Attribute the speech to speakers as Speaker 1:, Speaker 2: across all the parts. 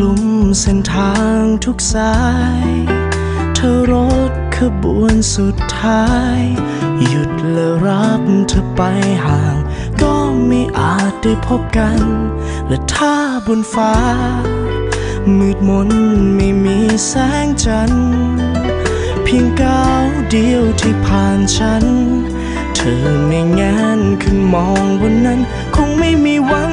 Speaker 1: ลุมเส้นทางทุกสาย เธอรถขบวนสุดท้าย หยุดและรับเธอไปห่าง ก็ไม่อาจได้พบกัน และถ้าบนฟ้า มืดมนไม่มีแสงจันทร์เพียงก้าวเดียวที่ผ่านฉัน เธอไม่งานขึ้นมองบนนั้น คงไม่มีวัน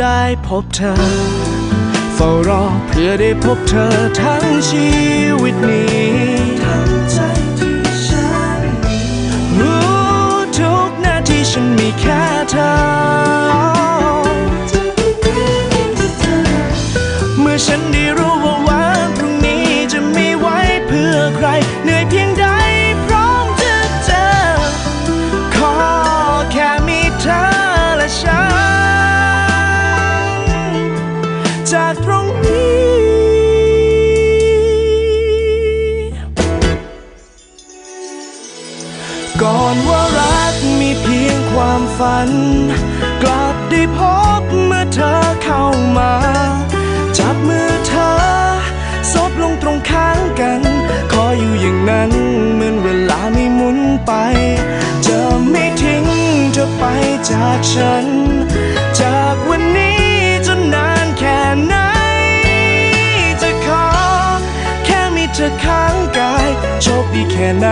Speaker 1: ได้พบเธอ เฝ้ารอเพื่อได้พบเธอทั้งชีวิตนี้ทั้งใจที่ฉันมีรู้ทุกนาทีฉันมีแค่เธอ ก่อนว่ารักมีเพียงความฝัน กลับได้พบเมื่อเธอเข้ามา จับมือเธอซบลงตรงข้างกัน ขออยู่อย่างนั้นเหมือนเวลาไม่หมุนไปจะไม่ทิ้งเธอไปจากฉัน จากวันนี้จนนานแค่ไหนจะขอแค่มีเธอข้า โชคดีแค่ไหน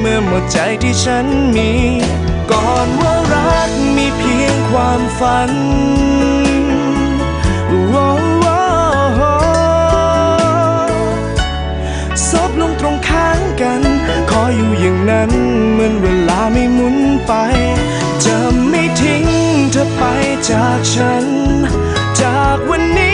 Speaker 1: เมื่อหมดใจที่ฉันมี ก่อนว่ารักมีเพียงความฝันโอ้โอ้ซบลงตรงข้างกัน ขออยู่อย่างนั้น เหมือนเวลาไม่หมุนไป จะไม่ทิ้งเธอไปจากฉัน จากวันนี้